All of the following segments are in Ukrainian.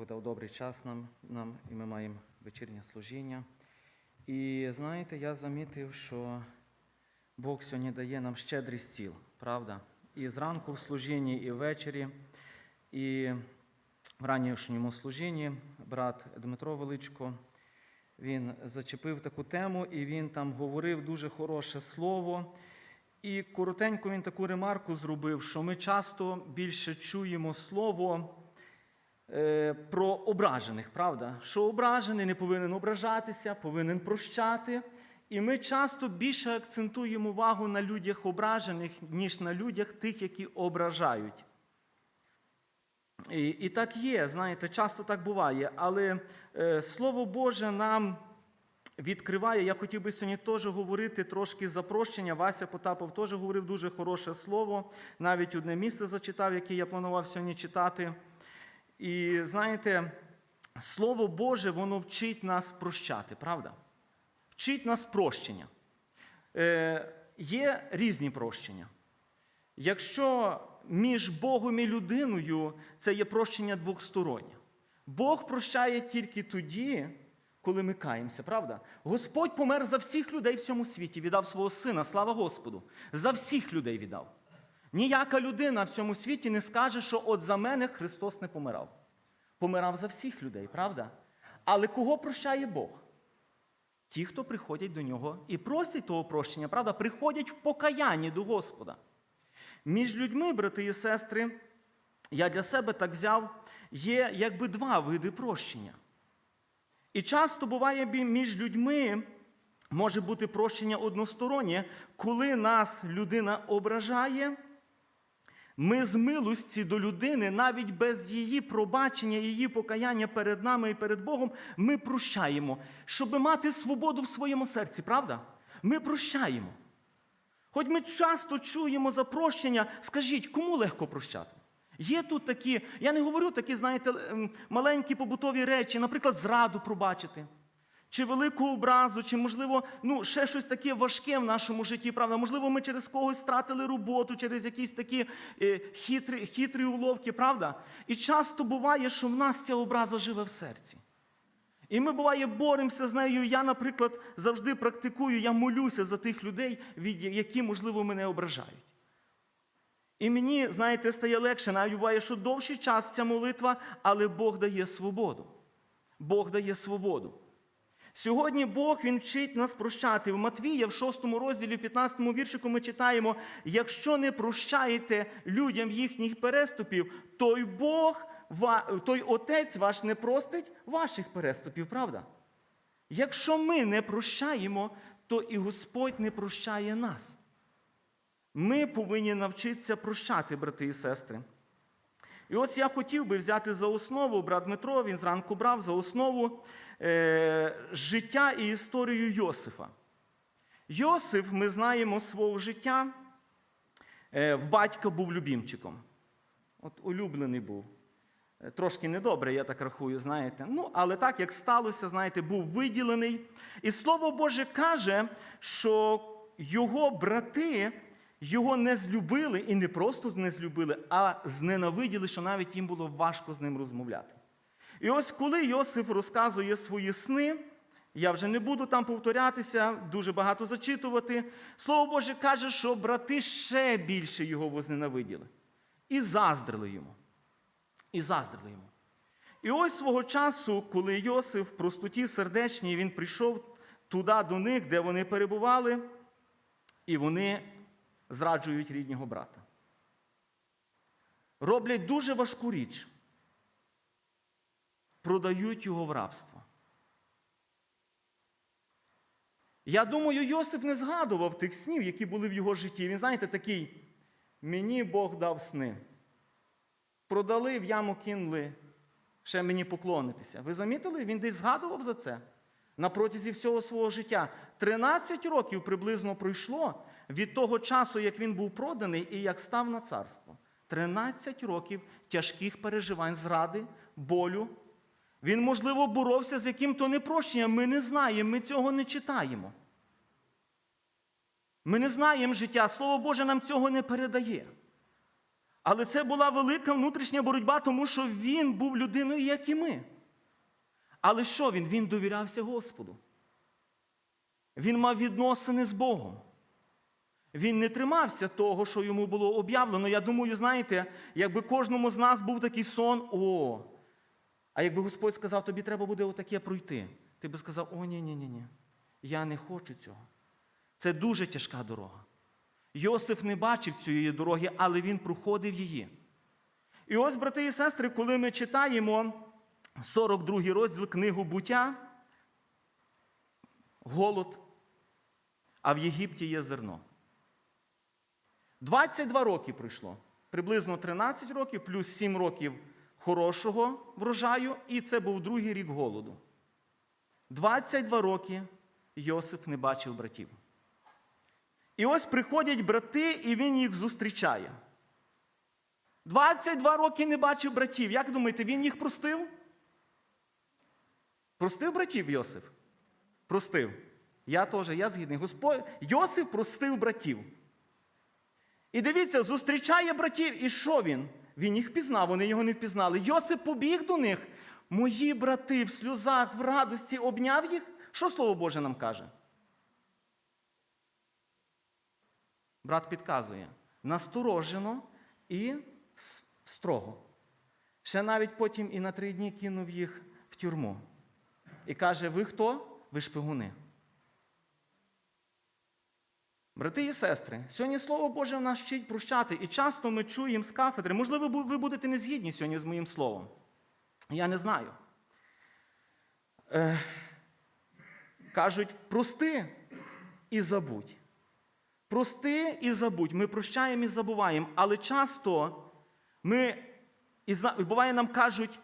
Бог дав добрий час нам, нам і ми маємо вечірнє служіння. І знаєте, я замітив, що Бог сьогодні дає нам щедрий стіл, правда? І зранку в служінні, і ввечері, і в ранішньому служінні брат Дмитро Величко, він зачепив таку тему, і він там говорив дуже хороше слово. І коротенько він таку ремарку зробив, що ми часто більше чуємо слово про ображених, правда? Що ображений не повинен ображатися, повинен прощати. І ми часто більше акцентуємо увагу на людях ображених, ніж на людях тих, які ображають. І, і так є, знаєте, часто так буває. Але е, Слово Боже нам відкриває. Я хотів би сьогодні теж говорити трошки за прощення. Вася Потапов теж говорив дуже хороше слово. Навіть одне місце зачитав, яке я планував сьогодні читати. І знаєте, Слово Боже, воно вчить нас прощати, правда? Вчить нас прощення. Е, Є різні прощення. Якщо між Богом і людиною це є прощення двохстороннє. Бог прощає тільки тоді, коли ми каємося, правда? Господь помер за всіх людей в цьому світі, віддав свого сина, слава Господу. За всіх людей віддав. Ніяка людина в цьому світі не скаже, що от за мене Христос не помирав. Помирав за всіх людей, правда? Але кого прощає Бог? Ті, хто приходять до нього і просять того прощення, правда, приходять в покаянні до Господа. Між людьми, брати і сестри, я для себе так взяв, є якби два види прощення. І часто буває між людьми може бути прощення одностороннє, коли нас людина ображає. Ми з милості до людини, навіть без її пробачення, її покаяння перед нами і перед Богом, ми прощаємо, щоб мати свободу в своєму серці, правда? Ми прощаємо. Хоч ми часто чуємо за прощення, скажіть, кому легко прощати? Є тут такі, я не говорю такі, знаєте, маленькі побутові речі, наприклад, зраду пробачити, чи велику образу, чи, можливо, ну, ще щось таке важке в нашому житті, правда? Можливо, ми через когось стратили роботу, через якісь такі е, хитрі, хитрі уловки, правда? І часто буває, що в нас ця образа живе в серці. І ми, буває, боремося з нею. Я, наприклад, завжди практикую, я молюся за тих людей, які, можливо, мене ображають. І мені, знаєте, стає легше, навіть буває, що довший час ця молитва, але Бог дає свободу. Бог дає свободу. Сьогодні Бог Він вчить нас прощати. В Матвія, в 6 розділі, в 15 віршику ми читаємо: якщо не прощаєте людям їхніх переступів, той Бог, той Отець ваш не простить ваших переступів, правда? Якщо ми не прощаємо, то і Господь не прощає нас. Ми повинні навчитися прощати, брати і сестри. І ось я хотів би взяти за основу, брат Дмитро, він зранку брав за основу е, життя і історію Йосифа. Йосиф, ми знаємо свого життя, е, в батька був любімчиком. От улюблений був. Е, Трошки недобре, я так рахую, знаєте. Ну, але так як сталося, знаєте, був виділений. І Слово Боже каже, що його брати його не злюбили і не просто не злюбили, а зненавиділи, що навіть їм було важко з ним розмовляти. І ось коли Йосиф розказує свої сни, я вже не буду там повторятися, дуже багато зачитувати. Слово Боже каже, що брати ще більше його возненавиділи. І заздрили йому. І заздрили йому. І ось свого часу, коли Йосиф в простоті сердечній, він прийшов туди до них, де вони перебували, і вони зраджують рідного брата. Роблять дуже важку річ. Продають його в рабство. Я думаю, Йосиф не згадував тих снів, які були в його житті. Він, знаєте, такий, мені Бог дав сни. Продали, в яму кинули, ще мені поклонитися. Ви замітили? Він десь згадував за це на протязі всього свого життя. 13 років приблизно пройшло від того часу, як він був проданий і як став на царство. 13 років тяжких переживань, зради, болю. Він, можливо, боровся з яким-то непрощенням. Ми не знаємо, ми цього не читаємо. Ми не знаємо життя. Слово Боже нам цього не передає. Але це була велика внутрішня боротьба, тому що він був людиною, як і ми. Але що він? Він довірявся Господу. Він мав відносини з Богом. Він не тримався того, що йому було об'явлено. Я думаю, знаєте, якби кожному з нас був такий сон, о, а якби Господь сказав, тобі треба буде отаке пройти, ти би сказав, о, ні, ні, ні, ні, я не хочу цього. Це дуже тяжка дорога. Йосиф не бачив цієї дороги, але він проходив її. І ось, брати і сестри, коли ми читаємо 42 розділ книгу буття, голод, а в Єгипті є зерно. 22 роки пройшло. Приблизно 13 років, плюс 7 років хорошого врожаю, і це був другий рік голоду. 22 роки Йосиф не бачив братів. І ось приходять брати, і він їх зустрічає. 22 роки не бачив братів. Як думаєте, він їх простив? Простив братів Йосиф? Простив. Я теж, я згідний. Господь Йосиф простив братів. І дивіться, зустрічає братів, і що він? Він їх впізнав, вони його не впізнали. Йосип побіг до них. Мої брати в сльозах, в радості обняв їх. Що Слово Боже нам каже? Брат підказує насторожено і строго. Ще навіть потім і на три дні кинув їх в тюрму. І каже: Ви хто? Ви шпигуни. Брати і сестри, сьогодні Слово Боже в нас вчить прощати, і часто ми чуємо з кафедри, можливо, ви будете не згідні сьогодні з моїм словом. Я не знаю. Е, кажуть, прости і забудь. Прости і забудь. Ми прощаємо і забуваємо, але часто ми, і буває, нам кажуть,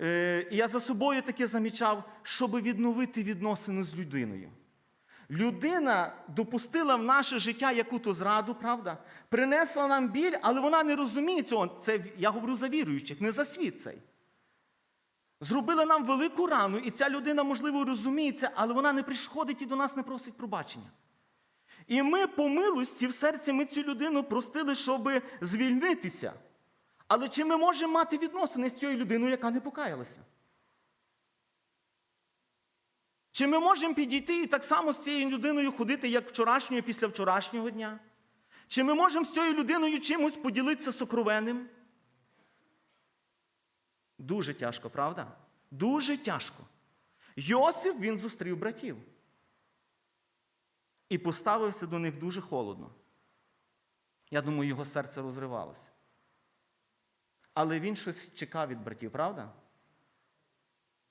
е, я за собою таке замічав, щоб відновити відносини з людиною. Людина допустила в наше життя яку-то зраду, правда? Принесла нам біль, але вона не розуміє цього. Це я говорю за віруючих, не за світ цей. Зробила нам велику рану, і ця людина, можливо, розуміє це, але вона не приходить і до нас не просить пробачення. І ми по милості в серці ми цю людину простили, щоб звільнитися. Але чи ми можемо мати відносини з цією людиною, яка не покаялася? Чи ми можемо підійти і так само з цією людиною ходити, як вчорашнього після вчорашнього дня? Чи ми можемо з цією людиною чимось поділитися сокровенним? Дуже тяжко, правда? Дуже тяжко. Йосиф він зустрів братів і поставився до них дуже холодно. Я думаю, його серце розривалося. Але він щось чекав від братів, правда?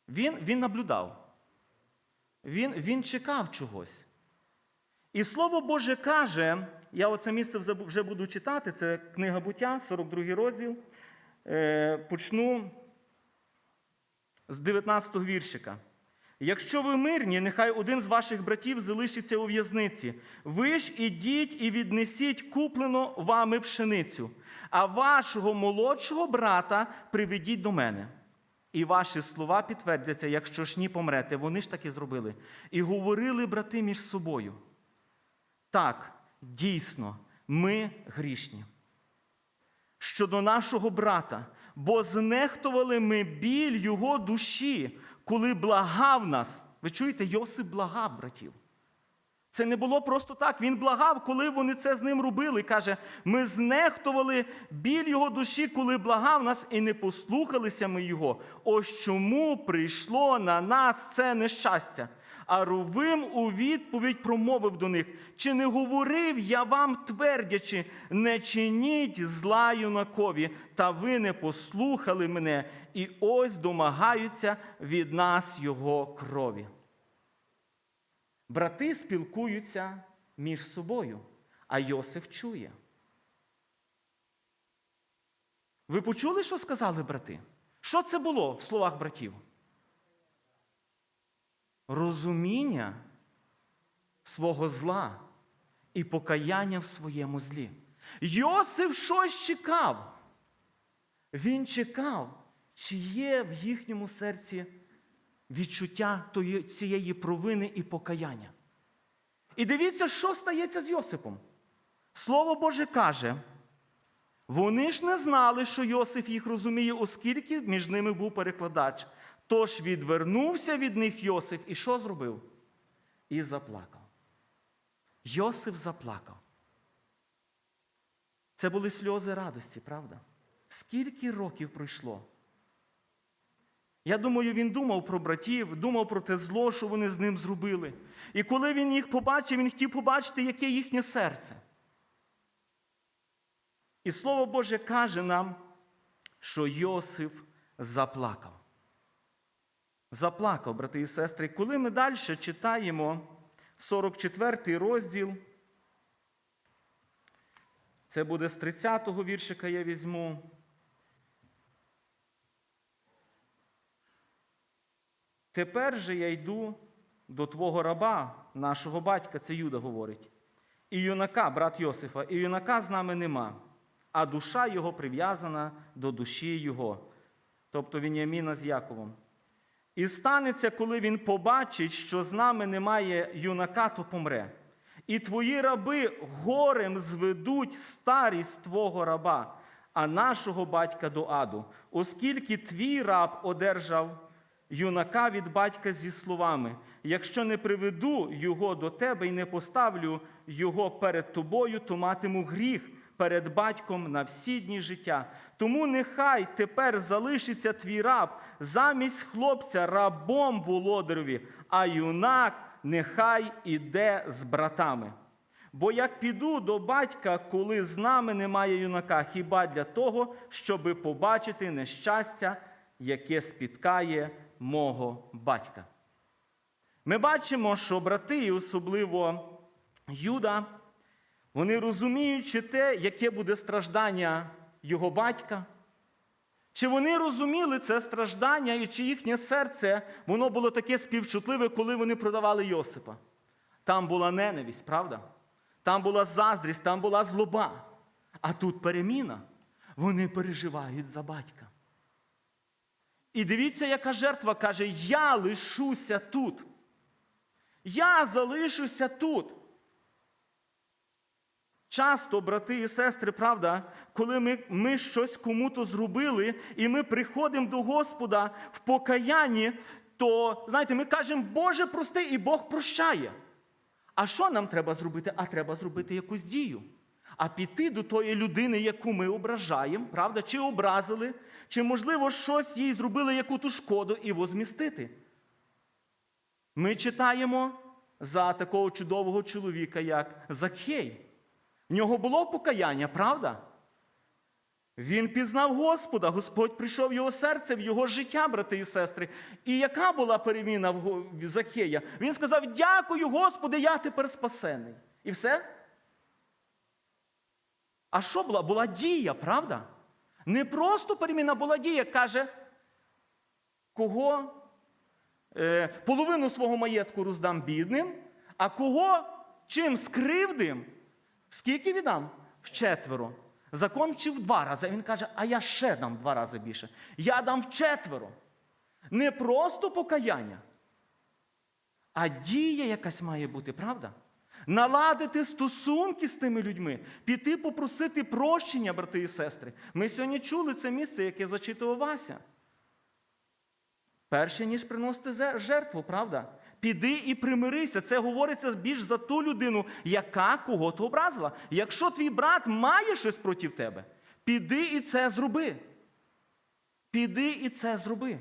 Він, він наблюдав. Він, він чекав чогось. І Слово Боже каже, я оце місце вже- буду читати, це книга буття, 42 розділ. Е, почну з 19 віршика. Якщо ви мирні, нехай один з ваших братів залишиться у в'язниці. Ви ж ідіть і віднесіть куплену вами пшеницю, а вашого молодшого брата приведіть до мене. І ваші слова підтвердяться, якщо ж ні помрете. Вони ж таки зробили. І говорили брати між собою. Так, дійсно, ми грішні. Щодо нашого брата, бо знехтували ми біль його душі, коли благав нас. Ви чуєте, Йосип благав братів. Це не було просто так. Він благав, коли вони це з ним робили. Каже: ми знехтували біль його душі, коли благав нас, і не послухалися ми його. Ось чому прийшло на нас це нещастя. А Рувим у відповідь промовив до них: чи не говорив я вам, твердячи, не чиніть зла юнакові, та ви не послухали мене, і ось домагаються від нас його крові. Брати спілкуються між собою, а Йосиф чує. Ви почули, що сказали брати? Що це було в словах братів? Розуміння свого зла і покаяння в своєму злі. Йосиф щось чекав. Він чекав, чи є в їхньому серці відчуття цієї провини і покаяння. І дивіться, що стається з Йосипом. Слово Боже каже: Вони ж не знали, що Йосиф їх розуміє, оскільки між ними був перекладач. Тож відвернувся від них Йосиф і що зробив? І заплакав. Йосиф заплакав. Це були сльози радості, правда? Скільки років пройшло? Я думаю, він думав про братів, думав про те зло, що вони з ним зробили. І коли він їх побачив, він хотів побачити, яке їхнє серце. І Слово Боже каже нам, що Йосиф заплакав. Заплакав, брати і сестри. Коли ми далі читаємо 44 розділ, це буде з 30-го віршика я візьму. Тепер же я йду до твого раба, нашого батька, це Юда говорить. І юнака, брат Йосифа, і юнака з нами нема, а душа його прив'язана до душі його, тобто Вініаміна з Яковом. І станеться, коли він побачить, що з нами немає юнака, то помре. І твої раби горем зведуть старість твого раба, а нашого батька до аду, оскільки твій раб одержав юнака від батька зі словами: якщо не приведу його до тебе і не поставлю його перед тобою, то матиму гріх перед батьком на всі дні життя. Тому нехай тепер залишиться твій раб замість хлопця рабом володареві, а юнак нехай іде з братами. Бо як піду до батька, коли з нами немає юнака, хіба для того, щоби побачити нещастя, яке спіткає мого батька. Ми бачимо, що брати, і особливо Юда, вони розуміючи те, яке буде страждання його батька, чи вони розуміли це страждання, і чи їхнє серце воно було таке співчутливе, коли вони продавали Йосипа? Там була ненависть, правда? Там була заздрість, там була злоба. А тут переміна. Вони переживають за батька. І дивіться, яка жертва каже: Я лишуся тут. Я залишуся тут. Часто, брати і сестри, правда, коли ми, ми щось кому-то зробили, і ми приходимо до Господа в покаянні, то, знаєте, ми кажемо, Боже, прости, і Бог прощає. А що нам треба зробити? А треба зробити якусь дію. А піти до тої людини, яку ми ображаємо, правда, чи образили, чи, можливо, щось їй зробили яку-ту шкоду і возмістити. Ми читаємо за такого чудового чоловіка, як Закхей. В нього було покаяння, правда? Він пізнав Господа, Господь прийшов в його серце, в його життя, брати і сестри. І яка була переміна в Закхея? Він сказав: Дякую, Господи, я тепер спасений. І все? А що була? Була дія, правда? Не просто переміна була дія, каже, кого е, половину свого маєтку роздам бідним, а кого чим скривдим, скільки віддам? Вчетверо. Закон вчив два рази. Він каже, а я ще дам два рази більше. Я дам вчетверо. Не просто покаяння, а дія якась має бути, правда? Наладити стосунки з тими людьми, піти попросити прощення, брати і сестри. Ми сьогодні чули це місце, яке зачитував Вася. Перше, ніж приносити жертву, правда? Піди і примирися. Це говориться більш за ту людину, яка кого-то образила. Якщо твій брат має щось проти тебе, піди і це зроби. Піди і це зроби.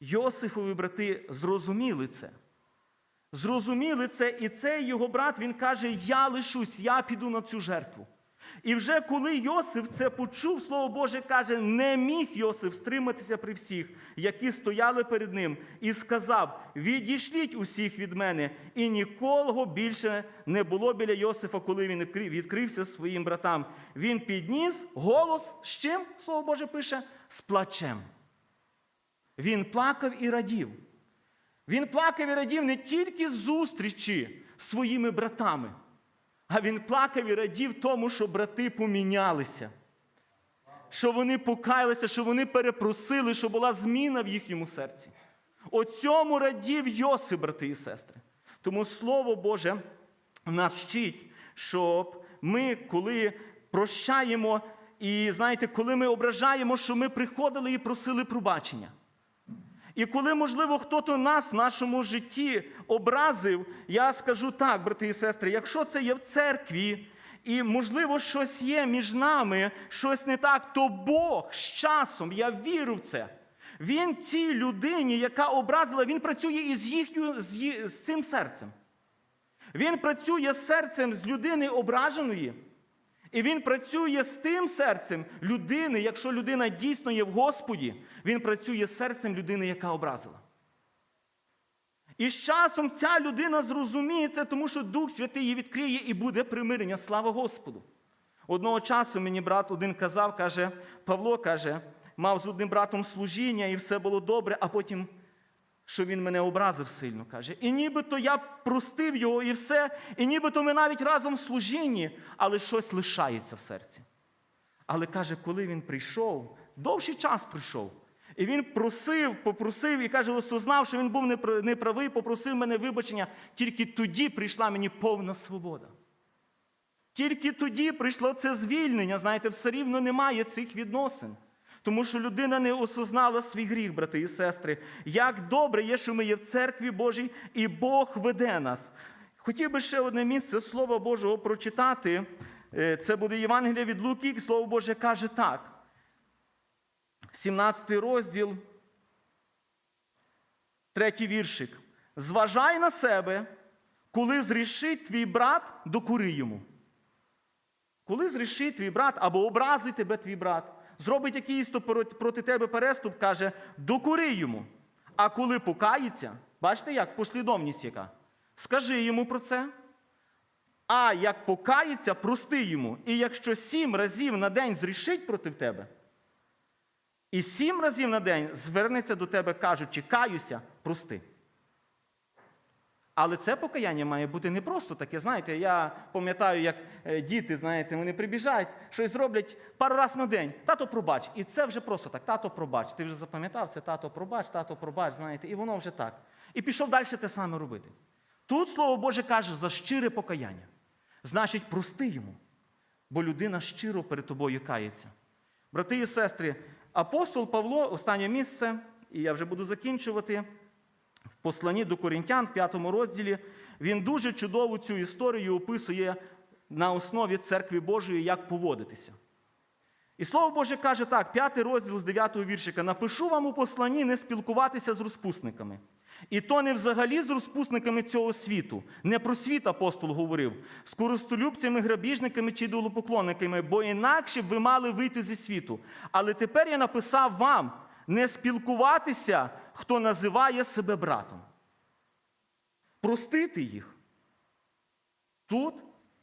Йосифові брати зрозуміли це. Зрозуміли це, і цей його брат, він каже: Я лишусь, я піду на цю жертву. І вже коли Йосиф це почув, Слово Боже каже, не міг Йосиф стриматися при всіх, які стояли перед ним, і сказав: Відійшліть усіх від мене, і нікого більше не було біля Йосифа, коли він відкрився своїм братам. Він підніс голос з чим, Слово Боже пише, з плачем. Він плакав і радів. Він плакав і радів не тільки зустрічі з своїми братами, а він плакав і радів тому, що брати помінялися, що вони покаялися, що вони перепросили, що була зміна в їхньому серці. О цьому радів Йосип, брати і сестри. Тому Слово Боже нас вчить, щоб ми, коли прощаємо. І знаєте, коли ми ображаємо, що ми приходили і просили пробачення. І коли, можливо, хтось нас в нашому житті образив, я скажу так, брати і сестри, якщо це є в церкві, і, можливо, щось є між нами, щось не так, то Бог з часом, я вірю в це. Він цій людині, яка образила, він працює із їхньою, з, з цим серцем. Він працює з серцем з людини ображеної. І він працює з тим серцем людини, якщо людина дійсно є в Господі, він працює з серцем людини, яка образила. І з часом ця людина зрозуміє це, тому що Дух Святий її відкриє і буде примирення. Слава Господу. Одного часу мені брат один казав, каже, Павло каже, мав з одним братом служіння, і все було добре, а потім, що він мене образив сильно, каже. І нібито я простив його і все, і нібито ми навіть разом в служінні, але щось лишається в серці. Але каже, коли він прийшов, довший час прийшов. І він просив, попросив і каже, осознав, що він був неправий, попросив мене вибачення. Тільки тоді прийшла мені повна свобода. Тільки тоді прийшло це звільнення. Знаєте, все рівно немає цих відносин. Тому що людина не осознала свій гріх, брати і сестри. Як добре є, що ми є в церкві Божій, і Бог веде нас. Хотів би ще одне місце Слова Божого прочитати. Е, Це буде Євангелія від Луки, і Слово Боже каже так. 17 розділ, третій віршик. Зважай на себе, коли зрішить твій брат, докури йому. Коли зрішить твій брат або образить тебе твій брат, зробить якийсь то проти тебе переступ, каже, докури йому. А коли покається, бачите, як послідовність яка? Скажи йому про це. А як покається, прости йому. І якщо сім разів на день зрішить проти тебе, і сім разів на день звернеться до тебе, кажучи, каюся, прости. Але це покаяння має бути не просто таке. Знаєте, я пам'ятаю, як е, діти, знаєте, вони прибіжають, щось зроблять пару раз на день. Тато пробач. І це вже просто так. Тато пробач. Ти вже запам'ятав це, тато пробач, тато пробач, знаєте, і воно вже так. І пішов далі те саме робити. Тут Слово Боже каже за щире покаяння. Значить, прости йому, бо людина щиро перед тобою кається. Брати і сестри, апостол Павло, останнє місце, і я вже буду закінчувати. Посланні до Корінтян, в п'ятому розділі, він дуже чудово цю історію описує на основі церкви Божої, як поводитися. І слово Боже каже так, п'ятий розділ з 9 віршика: напишу вам у посланні не спілкуватися з розпусниками. І то не взагалі з розпусниками цього світу. Не про світ апостол говорив, з користолюбцями, грабіжниками чи долопоклонниками, бо інакше б ви мали вийти зі світу. Але тепер я написав вам не спілкуватися, хто називає себе братом. Простити їх. Тут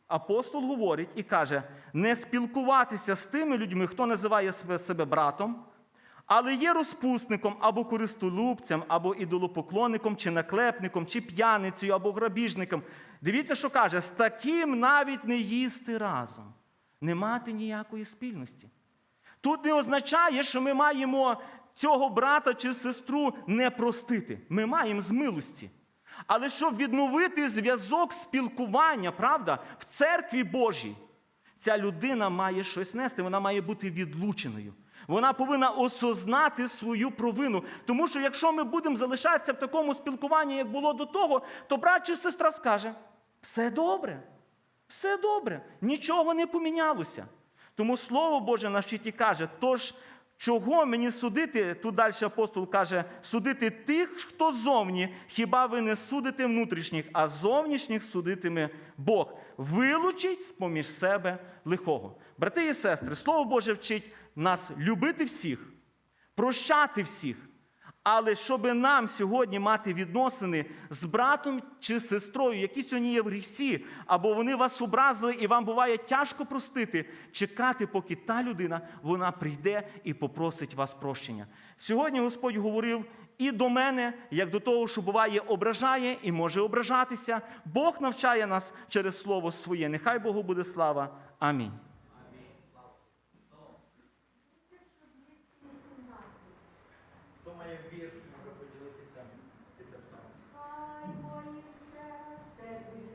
апостол говорить і каже: не спілкуватися з тими людьми, хто називає себе, братом, але є розпусником або користолюбцем, або ідолопоклонником, чи наклепником, чи п'яницею, або грабіжником. Дивіться, що каже: з таким навіть не їсти разом, не мати ніякої спільності. Тут не означає, що ми маємо цього брата чи сестру не простити. Ми маємо з милості. Але щоб відновити зв'язок спілкування, правда, в церкві Божій, ця людина має щось нести, вона має бути відлученою. Вона повинна осознати свою провину. Тому що якщо ми будемо залишатися в такому спілкуванні, як було до того, то брат чи сестра скаже: все добре, все добре, нічого не помінялося. Тому Слово Боже на щиті каже, тож чого мені судити? Тут далі апостол каже, судити тих, хто зовні, хіба ви не судите внутрішніх, а зовнішніх судитиме Бог. Вилучить з-поміж себе лихого. Брати і сестри, Слово Боже вчить нас любити всіх, прощати всіх. Але щоб нам сьогодні мати відносини з братом чи сестрою, які сьогодні є в грісі, або вони вас образили, і вам буває тяжко простити, чекати, поки та людина вона прийде і попросить вас прощення. Сьогодні Господь говорив і до мене, як до того, що буває, ображає і може ображатися. Бог навчає нас через Слово своє. Нехай Богу буде слава. Амінь.